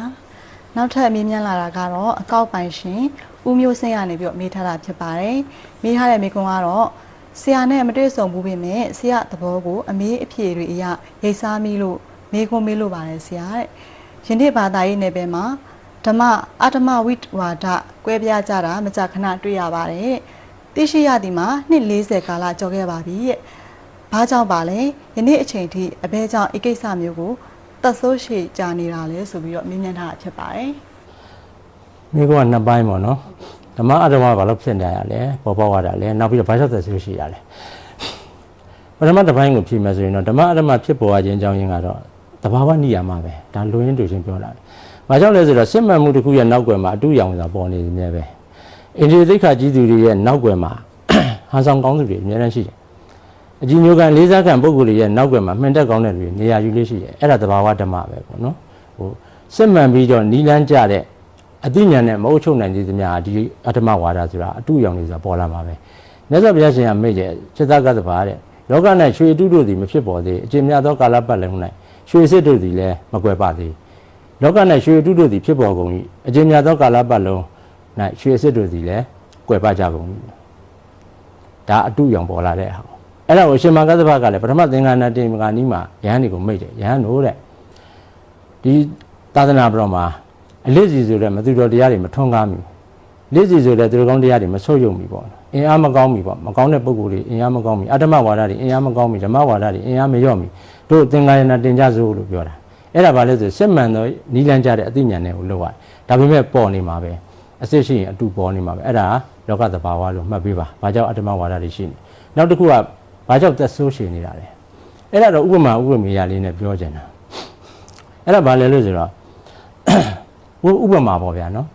ပါဆရာနောက်ထပ်မေးမြန်းလာတာကတော့အကောက်ပိုင်ရှင်ဦးမျိုးစင်းရနေပြီးတော့မေးထားတာဖြစ်ပါတယ်မေးထားတဲ့မေးခွန်းကတော့ဆရာနဲ့မတွေ့ဆုံဘူးပေမဲ့ဆရာသဘောကိုအမေးအဖြေတွေအရရိတ်စားမိလို့မေးခွန်းမေးလို့ပါတယ်ဆရာတဲ့ယနေ့ဘာသာရေးနယ်ပယ်မှာဓမ္မအတ္တမဝိတ္တဝါဒကွဲပြားကြတာမကြာခဏတွေ့ရပါတယ်သိရှိရသည်မှာနှစ်40ကာလကျော်ခဲ့ပါပြီတဲ့ဘာကြောင့်ပါလဲယနေ့အချိန်ထိအဘဲကြောင့်ဤကိစ္စမျိုးကို သက်ဆိုးရှိကြာနေတာလဲဆိုပြီးတော့မြင်မြင်ထားတာဖြစ်ပါတယ်မိကောကနှစ်ပိုင်းပေါ့နော်ဓမ္မအဓမ္မဘာလို့ဖြစ်နေရလဲပေါ်ပေါက်ရတာလဲနောက်ပြီးတော့ဘာကြောင့်သက်ဆိုးရှိရလဲပထမတစ်ပိုင်းကိုဖြေမယ်ဆိုရင်တော့ဓမ္မအဓမ္မဖြစ်ပေါ်ခြင်းအကြောင်းရင်းကတော့တဘာဝနိယာမပဲဒါလူရင်းတူချင်းပြောတာဘာကြောင့်လဲဆိုတော့စစ်မှန်မှုတစ်ခုရဲ့နောက်ွယ်မှာအတူရောင်စာပေါ်နေနေမြဲပဲအင်ဒီသိက္ခာကြီးသူတွေရဲ့နောက်ွယ်မှာဟန်ဆောင်ကောင်းသူတွေအများတန်းရှိတယ် အကြီးမျိုးကလေးစားခံပုဂ္ဂိုလ်တွေရဲ့နောက်ွယ်မှာမှန်တက်ကောင်းတဲ့လူတွေနေရာယူလေးရှိတယ်အဲ့ဒါတဘာဝဓမ္မပဲပေါ့နော်ဟိုစစ်မှန်ပြီးတော့နီလန်းကြတဲ့အသိဉာဏ်နဲ့မအုပ်ချုပ်နိုင်သေးသမျှဒီအတ္တမဝါဒဆိုတာအတူရောင်နေဆိုတာပေါ်လာမှာပဲမြတ်စွာဘုရားရှင်ကမိတ်တယ်စိတ္တကသဘာတဲ့လောက၌ရွှေအတုတို့သည်မဖြစ်ပေါ်သေးအကျင့်များသောကာလပတ်လုံး၌ရွှေစစ်တို့သည်လည်းမကွယ်ပသေးလောက၌ရွှေအတုတို့သည်ဖြစ်ပေါ်ကုန်၏အကျင့်များသောကာလပတ်လုံး၌ရွှေစစ်တို့သည်လည်းကွယ်ပကြကုန်၏ဒါအတုရောင်ပေါ်လာတဲ့ဟာ အဲ့ဒါကိုရှင်မကသဘာကလည်းပထမသင်္ကန်းနာတိမကနီးမှာယဟန်တွေကိုမိတ်တယ်ယဟန်တို့တဲ့ဒီသာသနာ့ဘတော်မှာအလစ်စီဆိုတဲ့မသူတော်တရားတွေမထွန်းကားမီလစ်စီဆိုတဲ့သူတော်ကောင်းတရားတွေမဆုတ်ယုံမီပေါ့အင်အားမကောင်းမီပေါ့မကောင်းတဲ့ပုံကိုယ်တွေအင်အားမကောင်းမီအတ္တမဝါဒတွေအင်အားမကောင်းမီဓမ္မဝါဒတွေအင်အားမလျော့မီတို့သင်္ကာယနာတင်ကြစို့လို့ပြောတာအဲ့ဒါဘာလဲဆိုစစ်မှန်သောနီးလန်းကြတဲ့အသိဉာဏ်တွေကိုလောက်ရတယ်ဒါပေမဲ့ပေါ်နေမှာပဲအစစ်ရှိရင်အတူပေါ်နေမှာပဲအဲ့ဒါလောကသဘာဝလို့မှတ်ပေးပါဘာကြောင့်အတ္တမဝါဒတွေရှိနေနောက်တစ်ခုက ဘာကြောင့်သက်ဆိုးရှည်နေတာလဲအဲ့ဒါတော့ဥပမာဥပမေယလေးနဲ့ပြောချင်တာအဲ့ဒါဘာလဲလို့ဆိုတော့ဟိုဥပမာပေါ့ဗျာနော်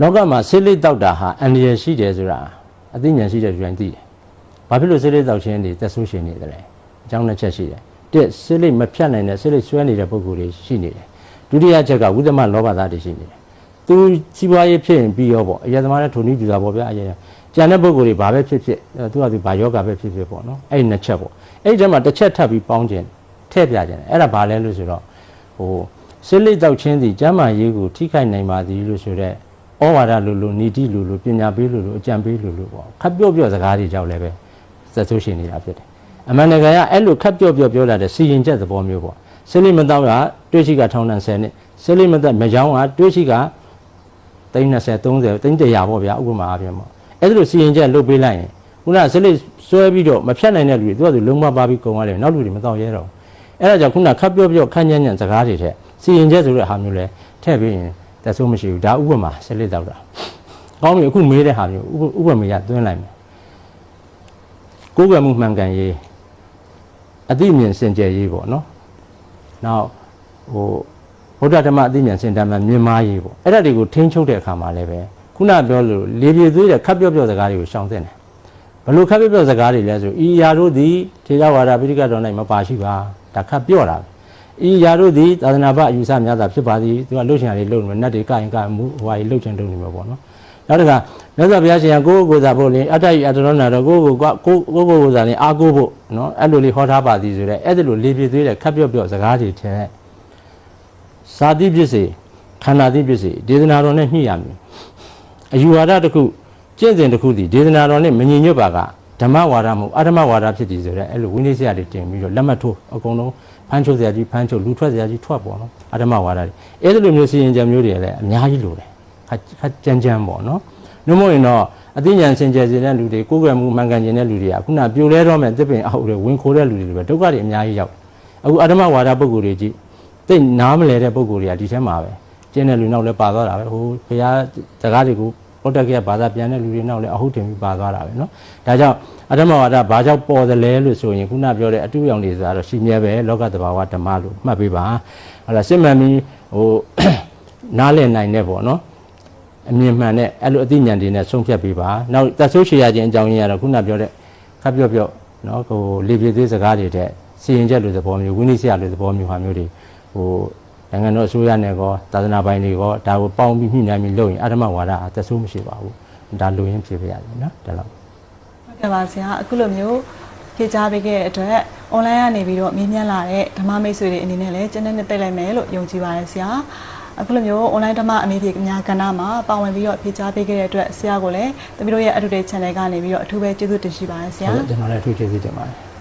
လောကမှာဆေးလိပ်တောက်တာဟာအန္တရာယ်ရှိတယ်ဆိုတာအသိဉာဏ်ရှိတဲ့လူတိုင်းသိတယ်။ဘာဖြစ်လို့ဆေးလိပ်တောက်ခြင်းတွေသက်ဆိုးရှင်နေတယ်လဲ။အကြောင်းတစ်ချက်ရှိတယ်။တစ်ဆေးလိပ်မဖြတ်နိုင်တဲ့ဆေးလိပ်ဆွဲနေတဲ့ပုံကိုယ်တွေရှိနေတယ်။ဒုတိယချက်ကဝိသမလောဘသားတွေရှိနေတယ်။သူစီးပွားရေးဖြစ်ရင်ပြီးရောပေါ့အယက်သမားနဲ့ထုံနည်းပြတာပေါ့ဗျာအယ က်ကျန်တဲ့ပုံကိုယ်တွေဘာပဲဖြစ်ဖြစ်သူကသူဘာယောဂပဲဖြစ်ဖြစ်ပေါ့နော်။အဲ့ဒီနှစ်ချက်ပေါ့။အဲ့ဒီထဲမှာတစ်ချက်ထပ်ပြီးပေါင်းခြင်းထည့်ပြခြင်းအဲ့ဒါဘာလဲလို့ဆိုတော့ဟိုစိတ်လိတ်တောက်ချင်းသည်ကျမ်းမာရေးကိုထိခိုက်နိုင်ပါသည်လို့ဆိုတော့ဩဝါဒလိုလိုနီတိလိုလိုပညာပေးလိုလိုအကြံပေးလိုလိုပေါ့ခပ်ပြော့ပြော့စကားတွေကြောင့်လည်းပဲဇက်ဆိုးရှင်နေတာဖြစ်တယ်အမှန်တကယ်ကအဲ့လိုခပ်ပြော့ပြော့ပြောလာတဲ့စီရင်ချက်သဘောမျိုးပေါ့စိတ်လိတ်မတောက်ရတွေးရှိကထောင်းတန်10နှစ်စိတ်လိတ်မသက်မယောင်းကတွေးရှိက30 30 30 100ပေါ့ဗျာဥပမာအပြင်ပေါ့ အဲ့ဒါလိုစီရင်ချက်လုပ်ပေးလိုက်ရင်ခုနစိတ်လိတ်ဆွဲပြီးတော့မဖြတ်နိုင်တဲ့လူတွေသူကသူလုံးမပါပြီးကုန်သွားတယ်နောက်လူတွေမတောက်ရဲတော့ဘူးအဲ့ဒါကြောင့်ခုနခပ်ပြော့ပြော့ခန့်ညံ့ညံ့စကားတွေထက်စီရင်ချက်ဆိုတဲ့ဟာမျိုးလဲထည့်ပြီးရင်သက်ဆိုးမရှိဘူးဒါဥပမာဆက်လက်တော့တာကောင်းပြီအခုမေးတဲ့ဟာမျိုးဥပဥပမာရသွင်းလိုက်မယ်ကိုယ်ကမှုမှန်ကန်ရေးအသိဉာဏ်စင်ကြယ်ရေးပေါ့နော်နောက်ဟိုဗုဒ္ဓဓမ္မအသိဉာဏ်စင်တမ်းမှမြင်မာရေးပေါ့အဲ့ဒါတွေကိုထိန်းချုပ်တဲ့အခါမှာလည်းပဲ ခုနပြောလို့လေပြေသွေးတဲ့ခပ်ပြော့ပြော့စကားတွေကိုရှောင်သင့်တယ်ဘလို့ခပ်ပြော့ပြော့စကားတွေလဲဆိုဤယာတို့သည်ထေရဝါဒပိဋကတော်၌မပါရှိပါဒါခပ်ပြော့တာပဲဤယာတို့သည်သာသနာ့ဘအယူဆများသာဖြစ်ပါသည်သူကလှုပ်ရှင်ရတယ်လှုပ်နေမယ်နတ်တွေကရင်ကမှုဟိုဟာကြီးလှုပ်ချင်လှုပ်နေမှာပေါ့နော်နောက်တစ်ခါမြတ်စွာဘုရားရှင်ကကိုယ့်ကိုယ်ကိုယ်စားဖို့လေအတ္တဤအတ္တရောနာတော့ကိုယ့်ကိုယ်ကကိုယ့်ကိုယ်ကိုယ်စားလေအားကိုးဖို့နော်အဲ့လိုလေးဟောထားပါသည်ဆိုတဲ့အဲ့ဒါလိုလေပြည့်သေးတဲ့ခပ်ပြော့ပြော့စကားတွေထဲစာတိဖြစ်စေခန္ဓာတိဖြစ်စေဒေသနာတော်နဲ့ညှိရမယ် အယူဝါဒတစ်ခုကျင့်စဉ်တစ်ခုဒီဒေသနာတော်နဲ့မညီညွတ်ပါကဓမ္မဝါဒမဟုတ်အဓမ္မဝါဒဖြစ်သည်ဆိုတဲ့အဲ့လိုဝိနည်းစရာတွေတင်ပြီးတော့လက်မှတ်ထိုးအကုန်လုံးဖမ်းချုပ်စရာကြီးဖမ်းချုပ်လူထွက်စရာကြီးထွက်ပေါ့နော်အဓမ္မဝါဒတွေအဲ့ဒီလိုမျိုးစီရင်ကြံမျိုးတွေလည်းအများကြီးလိုတယ်ခက်ကြမ်းကြမ်းပေါ့နော်နှမို့ရင်တော့အသိဉာဏ်စင်ကြယ်စေတဲ့လူတွေကိုယ်ကွယ်မှုမှန်ကန်ခြင်းတဲ့လူတွေကခုနပြိုလဲတော့မဲ့တစ်ပင်အောက်တွေဝင်ခိုးတဲ့လူတွေပဲဒုက္ခတွေအများကြီးရောက်အခုအဓမ္မဝါဒပုဂ္ဂိုလ်တွေကြီးသိနားမလဲတဲ့ပုဂ္ဂိုလ်တွေကဒီထဲမှာပဲ ကျင်းတဲ့လူနောက်လည်းပါသွားတာပဲဟိုဘုရားစကားတွေကိုပုဒ်တက်ကရဘာသာပြန်တဲ့လူတွေနောက်လည်းအဟုတ်တင်ပြီးပါသွားတာပဲเนาะဒါကြောင့်အဓမ္မဝါဒဘာကြောင့်ပေါ်သလဲလို့ဆိုရင်ခုနပြောတဲ့အတူရောင်တွေဆိုတာတော့ရှိမြဲပဲလောကသဘာဝဓမ္မလို့မှတ်ပေးပါဟလာစစ်မှန်ပြီးဟို နားလည်နိုင်တဲ့ပေါ့နော်အမြင်မှန်တဲ့အဲ့လိုအသိဉာဏ်တွေနဲ့ဆုံးဖြတ်ပေးပါနောက်သက်ဆိုးရှည်ရခြင်းအကြောင်းရင်းကတော့ခုနပြောတဲ့ခပ်ပြော့ပြော့နော်ဟိုလေပြေသေးစကားတွေတဲ့စီရင်ချက်လိုသဘောမျိုးဝိနည်းစရာလိုသဘောမျိုးဟာမျိုးတွေဟို နိုင်ငံတော်အစိုးရနဲ့ကောသာသနာပိုင်တွေကောဒါကိုပေါင်းပြီးညှိနှိုင်းပြီးလုပ်ရင်အဓမ္မဝါဒအသက်ဆိုးမရှိပါဘူးဒါလိုရင်းဖြစ်ပြရတယ်နော်ဒါတော့ဟုတ်ကဲ့ပါဆရာအခုလိုမျိုးဟဖြေကြားပေးခဲ့တဲ့အတွက် online ကနေပြီးတော့မေးမြန်းလာတဲ့ဓမ္မမိတ်ဆွေတွေအနေနဲ့လည်းကျင်းတဲ့နှစ်သိလိုက်မယ်လို့ယုံကြည်ပါတယ်ဆရာအခုလိုမျိုး online ဓမ္မအမေဖြေအများကဏ္ဍမှာပါဝင်ပြီးတော့ဖြေကြားပေးခဲ့တဲ့အတွက်ဆရာကိုလည်းတမီးတို့ရဲ့ Educate Channel ကနေပြီးတော့အထူးပဲကျေးဇူးတင်ရှိပါတယ်ဆရာဟုတ်ကဲ့ကျွန်တော်လည်းအထူးကျေးဇူးတင်ပါတယ်။